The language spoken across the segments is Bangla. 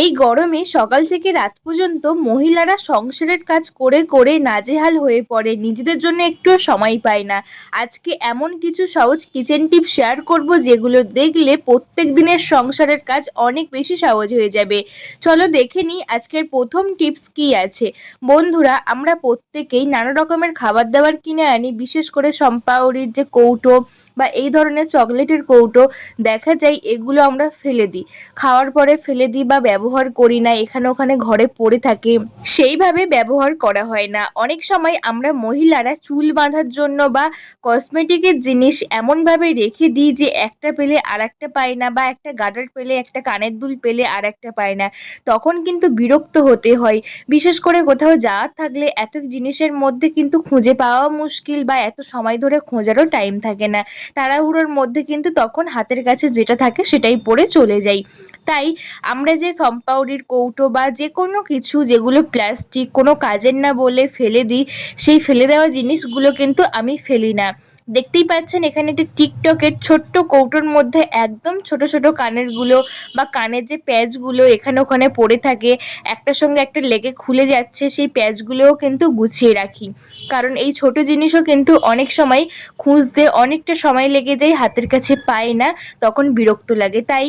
এই গরমে সকাল থেকে রাত পর্যন্ত মহিলারা সংসারের কাজ করে করে নাজেহাল হয়ে পড়ে। নিজেদের জন্য একটু সময় পায় না। আজকে এমন কিছু সহজ কিচেন টিপ শেয়ার করব যেগুলো দেখলে প্রত্যেক দিনের সংসারের কাজ অনেক বেশি সহজ হয়ে যাবে। চলো দেখে নিই আজকের প্রথম টিপস কি আছে। বন্ধুরা, আমরা প্রত্যেকেই নানা রকমের খাবার দাবার কিনে আনি, বিশেষ করে সম্পাউরির যে কৌটো বা এই ধরনের চকলেটের কৌটো দেখা যায়, এগুলো আমরা ফেলে দিই। খাওয়ার পরে ফেলে দিই বা ব্যবহার করি না, এখানে ওখানে ঘরে পড়ে থাকে। সেইভাবে ব্যবহার করা হয় না। অনেক সময় আমরা মহিলারা চুল বাঁধার জন্য বা কসমেটিকের জিনিস এমনভাবে রেখে দিই যে একটা পেলে আর একটা পায় না বা একটা গার্ডার পেলে, একটা কানের দুল পেলে আর একটা পায় না। তখন কিন্তু বিরক্ত হতে হয়। বিশেষ করে কোথাও যাওয়ার থাকলে এত জিনিসের মধ্যে কিন্তু খুঁজে পাওয়া মুশকিল বা এত সময় ধরে খোঁজারও টাইম থাকে না। তাড়াহুড়োর মধ্যে কিন্তু তখন হাতের কাছে যেটা থাকে সেটাই পরে চলে যাই। তাই আমরা যে সম্পাউরির কৌটো বা যে কোনো কিছু যেগুলো প্লাস্টিক কোনো কাজের না বলে ফেলে দিই, সেই ফেলে দেওয়া জিনিসগুলো কিন্তু আমি ফেলি না। দেখতেই পাচ্ছেন এখানে একটি টিকটকের ছোট্ট কৌটোর মধ্যে একদম ছোট ছোট কানেরগুলো বা কানের যে প্যাচগুলো এখানে ওখানে পড়ে থাকে। একটার সঙ্গে একটা লেগে খুলে যাচ্ছে, সেই প্যাচগুলোও কিন্তু গুছিয়ে রাখি। কারণ এই ছোট জিনিসও কিন্তু অনেক সময় খুঁজতে অনেকটা সময় লেগে যায়, হাতের কাছে পাই না, তখন বিরক্ত লাগে। তাই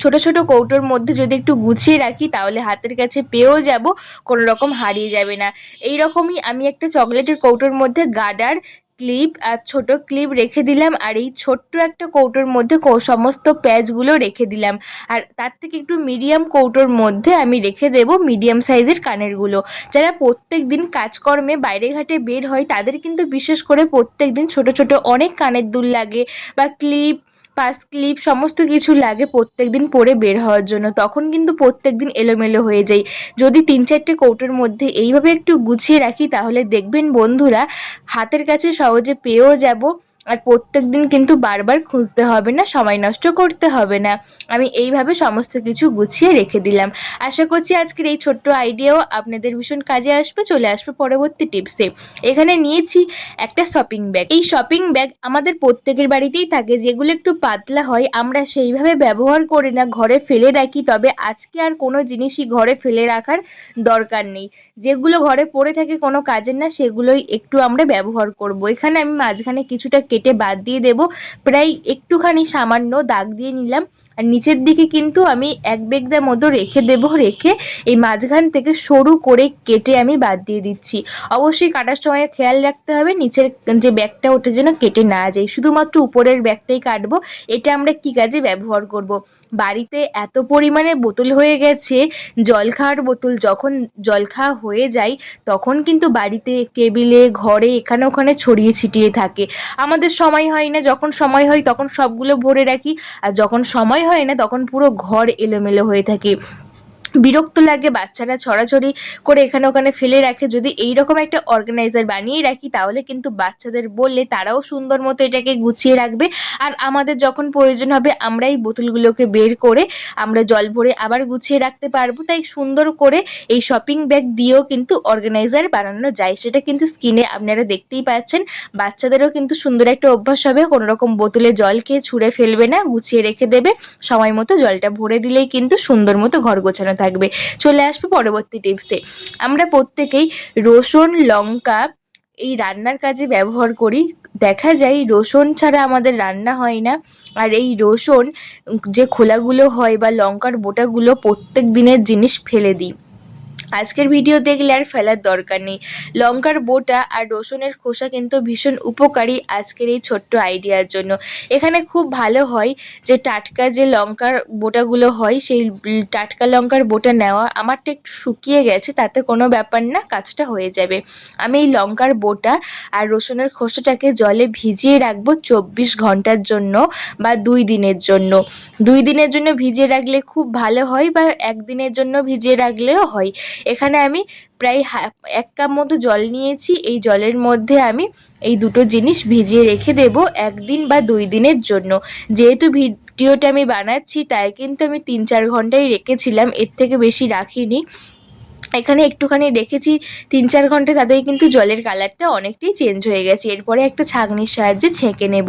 ছোট ছোট কৌটোর মধ্যে যদি একটু গুছিয়ে রাখি, তাহলে হাতের কাছে পেয়েও যাব কোনো রকম হারিয়ে যাবে না। এই রকমই আমি একটা চকলেটের কৌটোর মধ্যে গার্ডার ক্লিপ আর ছোট ক্লিপ রেখে দিলাম আর এই ছোট্ট একটা কৌটোর মধ্যে সমস্ত প্যাচগুলো রেখে দিলাম। আর তার থেকে একটু মিডিয়াম কৌটোর মধ্যে আমি রেখে দেব মিডিয়াম সাইজের কানেরগুলো। যারা প্রত্যেক দিন কাজকর্মে বাইরে ঘাটে বের হয়, তাদের কিন্তু বিশেষ করে প্রত্যেক দিন ছোট ছোট অনেক কানের দুল লাগে বা ক্লিপ পাস ক্লিপ সমস্ত কিছু লাগে প্রত্যেক দিন পরে বের হওয়ার জন্য। তখন কিন্তু প্রত্যেক দিন এলোমেলো হয়ে যায় যদি তিন চারটে কৌটোর মধ্যে এইভাবে একটু গুছিয়ে রাখি, তাহলে দেখবেন বন্ধুরা, হাতের কাছে সহজে পেয়েও যাব। আর প্রত্যেক দিন কিন্তু বারবার খুঁজতে হবে না, সময় নষ্ট করতে হবে না। আমি এইভাবে সমস্ত কিছু গুছিয়ে রেখে দিলাম। আশা করছি আজকের এই ছোট্ট আইডিয়াও আপনাদের ভীষণ কাজে আসবে। চলে আসবে পরবর্তী টিপসে এখানে নিয়েছি একটা শপিং ব্যাগ এই শপিং ব্যাগ আমাদের প্রত্যেকের বাড়িতেই থাকে। যেগুলো একটু পাতলা হয়, আমরা সেইভাবে ব্যবহার করি না। ঘরে ফেলে রাখি, তবে আজকে আর কোনো জিনিসই ঘরে ফেলে রাখার দরকার নেই। যেগুলো ঘরে পড়ে থাকে, কোনো কাজের না, সেগুলোই একটু আমরা ব্যবহার করব। এখানে আমি মাঝখানে কিছুটা কেটে বাদ দিয়ে দেব। প্রায় একটুখানি সামান্য দাগ দিয়ে নিলাম। আর নিচের দিকে কিন্তু আমি এক বেগদার মতো রেখে দেব, রেখে এই মাঝখান থেকে সরু করে কেটে আমি বাদ দিয়ে দিচ্ছি। অবশ্যই কাটার সময় খেয়াল রাখতে হবে, নিচের যে ব্যাগটা ওটা যেন কেটে না যায়। শুধুমাত্র উপরের ব্যাগটাই কাটবো, এটা আমরা কি কাজে ব্যবহার করব। বাড়িতে এত পরিমাণে বোতল হয়ে গেছে, জল খাওয়ার বোতল যখন জল খাওয়া হয়ে যায়, তখন কিন্তু বাড়িতে টেবিলে, ঘরে, এখানে ওখানে ছড়িয়ে ছিটিয়ে থাকে। আমাদের সময় হয় না, যখন সময় হয় তখন সবগুলো ভরে রাখি, আর যখন সময় হয় না তখন পুরো ঘর এলোমেলো হয়ে থাকে। বিরক্ত লাগে, বাচ্চারা ছড়াছড়ি করে এখানে ওখানে ফেলে রাখে। যদি এই রকম একটা অর্গানাইজার বানিয়ে রাখি, তাহলে কিন্তু বাচ্চাদের বললে তারাও সুন্দর মতো এটাকে গুছিয়ে রাখবে। আর আমাদের যখন প্রয়োজন হবে আমরা এই বোতলগুলোকে বের করে আমরা জল ভরে আবার গুছিয়ে রাখতে পারব। তাই সুন্দর করে এই শপিং ব্যাগ দিয়েও কিন্তু অর্গানাইজার বানানো যায়। সেটা কিন্তু স্কিনে আপনারা দেখতেই পাচ্ছেন। বাচ্চাদেরও কিন্তু সুন্দর একটা অভ্যাস হবে। কোনো রকম বোতলে জল খেয়ে ছুঁড়ে ফেলবে না, গুছিয়ে রেখে দেবে। সময় মতো জলটা ভরে দিলেই কিন্তু সুন্দর মতো ঘর গোছানো থাকবে। চলে আসবে পরবর্তী টিপসে আমরা প্রত্যেকেই রসুন, লঙ্কা এই রান্নার কাজে ব্যবহার করি। দেখা যায় রসুন ছাড়া আমাদের রান্না হয় না। আর এই রসুন যে খোলাগুলো হয় বা লঙ্কার বোটাগুলো প্রত্যেক দিনের জিনিস ফেলে দিই। আজকের ভিডিও দেখলে আর ফেলার দরকার নেই। লঙ্কার বোটা আর রসুনের খোসা কিন্তু ভীষণ উপকারী আজকের এই ছোট্ট আইডিয়ার জন্য। এখানে খুব ভালো হয় যে টাটকা যে লঙ্কার বোটাগুলো হয়, সেই টাটকা লঙ্কার বোটা নেওয়া আমারটা একটু শুকিয়ে গেছে, তাতে কোনো ব্যাপার না, কাজটা হয়ে যাবে। আমি এই লঙ্কার বোটা আর রসুনের খোসাটাকে জলে ভিজিয়ে রাখব চব্বিশ ঘণ্টার জন্য বা দুই দিনের জন্য। দুই দিনের জন্য ভিজিয়ে রাখলে খুব ভালো হয় বা একদিনের জন্য ভিজিয়ে রাখলেও হয়। এখানে আমি প্রায় এক কাপ মতো জল নিয়েছি। এই জলের মধ্যে আমি এই দুটো জিনিস ভিজিয়ে রেখে দেব একদিন বা দুই দিনের জন্য। যেহেতু ভিডিওটা আমি বানাচ্ছি, তাই কিন্তু আমি তিন চার ঘন্টাই রেখেছিলাম। এর থেকে বেশি রাখিনি। এখানে একটুখানি রেখেছি তিন চার ঘণ্টা তাতেই কিন্তু জলের কালারটা অনেকটাই চেঞ্জ হয়ে গেছে। এরপরে একটা ছাঁকনির সাহায্যে ছেঁকে নেব।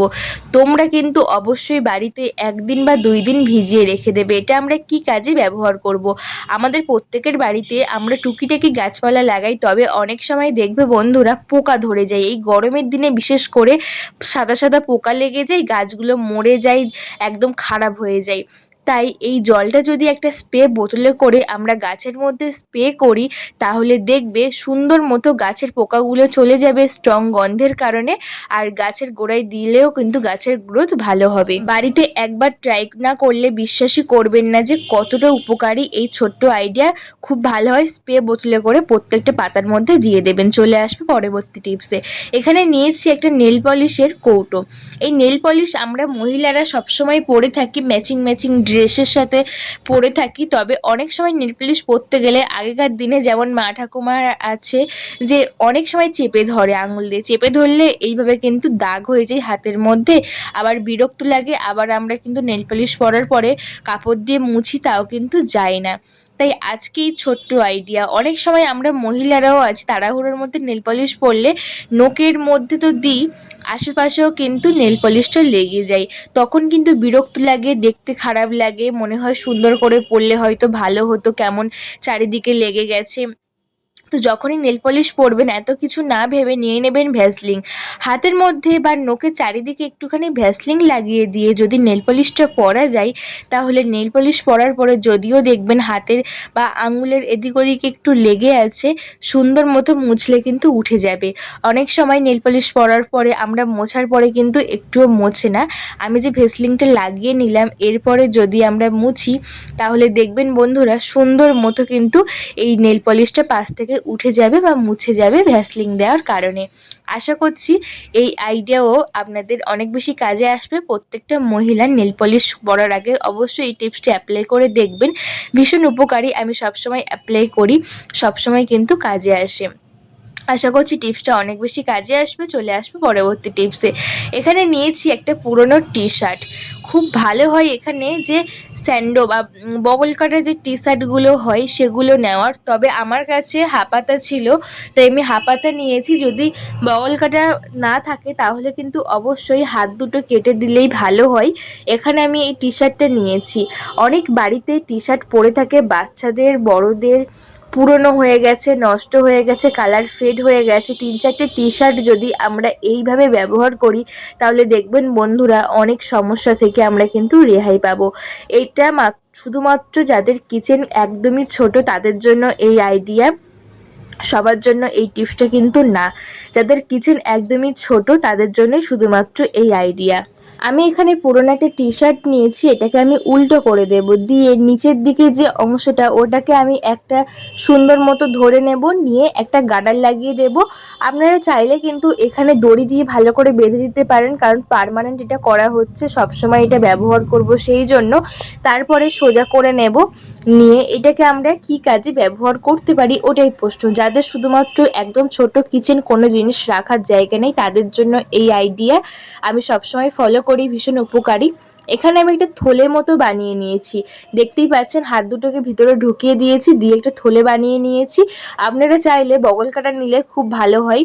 তোমরা কিন্তু অবশ্যই বাড়িতে একদিন বা দুই দিন ভিজিয়ে রেখে দেবে। এটা আমরা কি কাজে ব্যবহার করব। আমাদের প্রত্যেকের বাড়িতে আমরা টুকিটাকি গাছপালা লাগাই, তবে অনেক সময় দেখবে বন্ধুরা পোকা ধরে যায়। এই গরমের দিনে বিশেষ করে সাদা সাদা পোকা লেগে যায়, গাছগুলো মরে যায়, একদম খারাপ হয়ে যায়। তাই এই জলটা যদি একটা স্প্রে বোতলে করে আমরা গাছের মধ্যে স্প্রে করি, তাহলে দেখবে সুন্দর মতো গাছের পোকাগুলো চলে যাবে স্ট্রং গন্ধের কারণে আর গাছের গোড়ায় দিলেও কিন্তু গাছের গ্রোথ ভালো হবে। বাড়িতে একবার ট্রাই না করলে বিশ্বাসই করবেন না যে কতটা উপকারী এই ছোট্ট আইডিয়া খুব ভালো হয় স্প্রে বোতলে করে প্রত্যেকটা পাতার মধ্যে দিয়ে দেবেন। চলে আসবে পরবর্তী টিপসে এখানে নিয়েছি একটা নেল পলিশের কৌটো। এই নেল পলিশ আমরা মহিলারা সবসময় পরে থাকি ম্যাচিং ম্যাচিং ড্রেসের সাথে পরে থাকি। তবে অনেক সময় নেল পলিশ পরতে গেলে আগেকার দিনে যেমন মা ঠাকুমার আছে যে অনেক সময় চেপে ধরে আঙুল দিয়ে। চেপে ধরলে এইভাবে কিন্তু দাগ হয়ে যায় হাতের মধ্যে। আবার বিরক্ত লাগে, আবার আমরা কিন্তু নেল পলিশ পরার পরে কাপড় দিয়ে মুছি তাও কিন্তু যায় না। তাই আজকে এই ছোট্ট আইডিয়া অনেক সময় আমরা মহিলারাও আজ তাড়াহুড়োর মধ্যে নেল পলিশ পরলে নোকের মধ্যে তো দিই, আশেপাশেও কিন্তু নেল পলিশটা লেগে যায়। তখন কিন্তু বিরক্ত লাগে, দেখতে খারাপ লাগে, মনে হয় সুন্দর করে পরলে হয়তো ভালো হতো, কেমন চারিদিকে লেগে গেছে। তো যখনই নেল পলিশ পরবেন, এত কিছু না ভেবে নিয়ে নেবেন ভ্যাসলিং হাতের মধ্যে বা নোকের চারিদিকে একটুখানি ভ্যাসলিং লাগিয়ে দিয়ে যদি নেল পলিশটা পরা যায়, তাহলে নেল পলিশ পরার পরে যদিও দেখবেন হাতের বা আঙুলের এদিক ওদিক একটু লেগে আছে, সুন্দর মতো মুছলে কিন্তু উঠে যাবে। অনেক সময় নেল পলিশ পরার পরে আমরা মোছার পরে কিন্তু একটুও মোছে না। আমি যে ভেসলিংটা লাগিয়ে নিলাম, এরপরে যদি আমরা মুছি, তাহলে দেখবেন বন্ধুরা সুন্দর মতো কিন্তু এই নেল পলিশটা পাশ থেকে উঠে যাবে বা মুছে যাবে ভ্যাসলিং দেওয়ার কারণে। আশা করছি এই আইডিয়াও আপনাদের অনেক বেশি কাজে আসবে। প্রত্যেকটা মহিলার নেল পলিশ পরার আগে অবশ্যই এই টিপসটি অ্যাপ্লাই করে দেখবেন। ভীষণ উপকারী, আমি সবসময় অ্যাপ্লাই করি, সবসময় কিন্তু কাজে আসে। আশা করছি টিপসটা অনেক বেশি কাজে আসবে, চলে আসবে পরবর্তী টিপসে। এখানে নিয়েছি একটা পুরনো টি শার্ট খুব ভালো হয় এখানে যে স্যান্ডো বা বগল কাটা যে টি শার্টগুলো হয় সেগুলো নেওয়ার। তবে আমার কাছে হাপাতা ছিল, তাই আমি হাপাতা নিয়েছি। যদি বগল কাটা না থাকে তাহলে কিন্তু অবশ্যই হাত দুটো কেটে দিলেই ভালো হয়। এখানে আমি এই টি শার্টটা নিয়েছি। অনেক বাড়িতে টি শার্ট পরে থাকে বাচ্চাদের, বড়দের। পুরনো হয়ে গেছে, নষ্ট হয়ে গেছে কালার ফেড হয়ে গেছে। তিন চারটে টি শার্ট যদি আমরা এইভাবে ব্যবহার করি, তাহলে দেখবেন বন্ধুরা অনেক সমস্যা থেকে আমরা কিন্তু রেহাই পাবো। এটা শুধুমাত্র যাদের কিচেন একদমই ছোট, তাদের জন্য এই আইডিয়া সবার জন্য এই টিপসটা কিন্তু না। যাদের কিচেন একদমই ছোট, তাদের জন্যই শুধুমাত্র এই আইডিয়া আমি এখানে পুরোনো একটা টি শার্ট নিয়েছি, এটাকে আমি উল্টো করে দেব। দিয়ে নিচের দিকে যে অংশটা, ওটাকে আমি একটা সুন্দর মতো ধরে নেব, নিয়ে একটা গার্ডার লাগিয়ে দেব। আপনারা চাইলে কিন্তু এখানে দড়ি দিয়ে ভালো করে বেঁধে দিতে পারেন, কারণ পারমানেন্ট এটা করা হচ্ছে, সবসময় এটা ব্যবহার করব সেই জন্য। তারপরে সোজা করে নেব, নিয়ে এটাকে আমরা কি কাজে ব্যবহার করতে পারি ওটাই প্রশ্ন। যাদের শুধুমাত্র একদম ছোট কিচেন কোনো জিনিস রাখার জায়গা নেই, তাদের জন্য এই আইডিয়া আমি সবসময় ফলো করি, ভীষণ উপকারী। এখানে আমি একটা থলে মতো বানিয়ে নিয়েছি। দেখতেই পাচ্ছেন, হাত দুটোকে ভিতরে ঢুকিয়ে দিয়েছি, দিয়ে একটা থলে বানিয়ে নিয়েছি। আপনারা চাইলে বগল কাটা নিলে খুব ভালো হয়।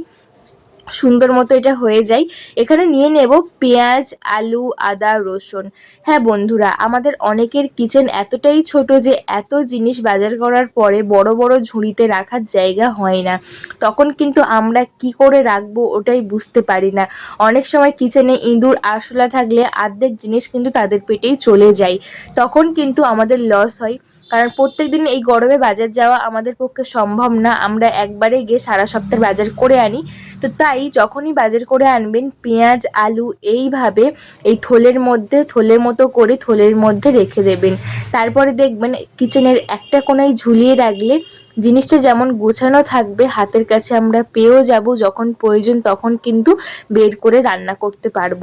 সুন্দর মতো এটা হয়ে যায়। এখানে নিয়ে নেব পেঁয়াজ, আলু, আদা, রসুন। হ্যাঁ বন্ধুরা, আমাদের অনেকের কিচেন এতটাই ছোট যে এত জিনিস বাজার করার পরে বড় বড় ঝুড়িতে রাখার জায়গা হয় না। তখন কিন্তু আমরা কি করে রাখব ওটাই বুঝতে পারি না। অনেক সময় কিচেনে ইঁদুর, আরশোলা থাকলে আর্ধেক জিনিস কিন্তু তাদের পেটেই চলে যায়। তখন কিন্তু আমাদের লস হয়। কারণ প্রত্যেক দিন এই গরমে বাজার যাওয়া আমাদের পক্ষে সম্ভব না। আমরা একবারে গিয়ে সারা সপ্তাহ বাজার করে আনি। তো তাই যখনই বাজার করে আনবেন, পেঁয়াজ, আলু এইভাবে এই থলের মধ্যে, থলের মতো করে থলের মধ্যে রেখে দেবেন। তারপরে দেখবেন কিচেনের একটা কোনায় ঝুলিয়ে রাখলে জিনিসটা যেমন গোছানো থাকবে, হাতের কাছে আমরা পেয়েও যাব, যখন প্রয়োজন তখন কিন্তু বের করে রান্না করতে পারব।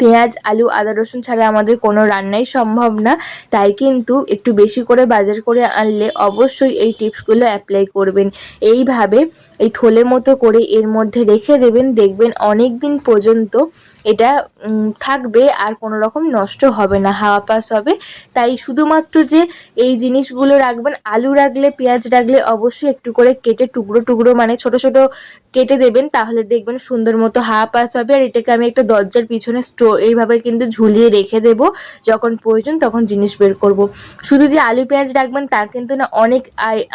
পেঁয়াজ, আলু, আদা, রসুন ছাড়া আমাদের কোনো রান্নাই সম্ভব না। তাই কিন্তু একটু বেশি করে বাজার করে আনলে অবশ্যই এই টিপসগুলো অ্যাপ্লাই করবেন। এইভাবে এই থলে মতো করে এর মধ্যে রেখে দেবেন, দেখবেন অনেক দিন পর্যন্ত এটা থাকবে আর কোনো রকম নষ্ট হবে না, হাওয়া পাস হবে। তাই শুধুমাত্র যে এই জিনিসগুলো রাখবেন, আলু রাখলে, পেঁয়াজ রাখলে অবশ্যই একটু করে কেটে টুকরো টুকরো মানে ছোট ছোট কেটে দেবেন, তাহলে দেখবেন সুন্দর মতো হাওয়া পাস হবে। আর এটাকে আমি একটা দরজার পিছনে স্টো এইভাবে কিন্তু ঝুলিয়ে রেখে দেবো। যখন প্রয়োজন তখন জিনিস বের করব। শুধু যে আলু, পেঁয়াজ রাখবেন তা কিন্তু না, অনেক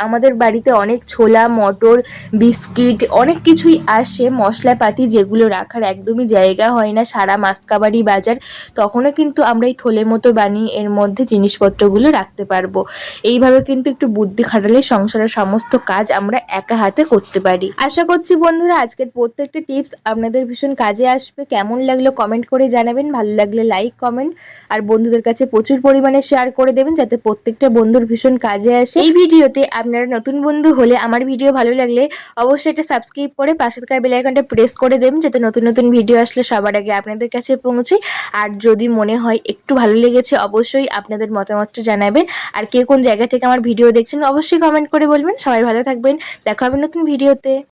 আমাদের বাড়িতে অনেক ছোলা, মটর, বিস্কিট, অনেক কিছুই আসে মশলাপাতি যেগুলো রাখার একদমই জায়গা হয় না সারা মাসকাবাড়ি বাজার। তখনও কিন্তু আমরা এই থলে মতো বানিয়ে এর মধ্যে জিনিসপত্রগুলো রাখতে পারব। এইভাবে কিন্তু একটু বুদ্ধি খাটালে সংসারের সমস্ত কাজ আমরা একা হাতে করতে পারি। আশা করছি বন্ধুরা, আজকের প্রত্যেকটা টিপস আপনাদের ভীষণ কাজে আসবে। কেমন লাগল কমেন্ট করে জানাবেন, ভালো লাগলে লাইক কমেন্ট আর বন্ধুদের কাছে প্রচুর পরিমাণে শেয়ার করে দেবেন যাতে প্রত্যেকটা বন্ধুর ভীষণ কাজে আসে। এই ভিডিওতে আপনারা নতুন বন্ধু হলে আমার ভিডিও ভালো লাগলে অবশ্যই এটা সাবস্ক্রাইব করে পাশে থাকা বেল আইকনটা প্রেস করে দেবেন যাতে নতুন নতুন ভিডিও আসলে সবার আগে আপনাদের কাছে পৌঁছে। আর যদি মনে হয় একটু ভালো লেগেছে, অবশ্যই আপনাদের মতামতটা জানাবেন। আর কে কোন জায়গা থেকে আমার ভিডিও দেখছেন, অবশ্যই কমেন্ট করে বলবেন। সবাই ভালো থাকবেন। দেখা হবে নতুন ভিডিওতে।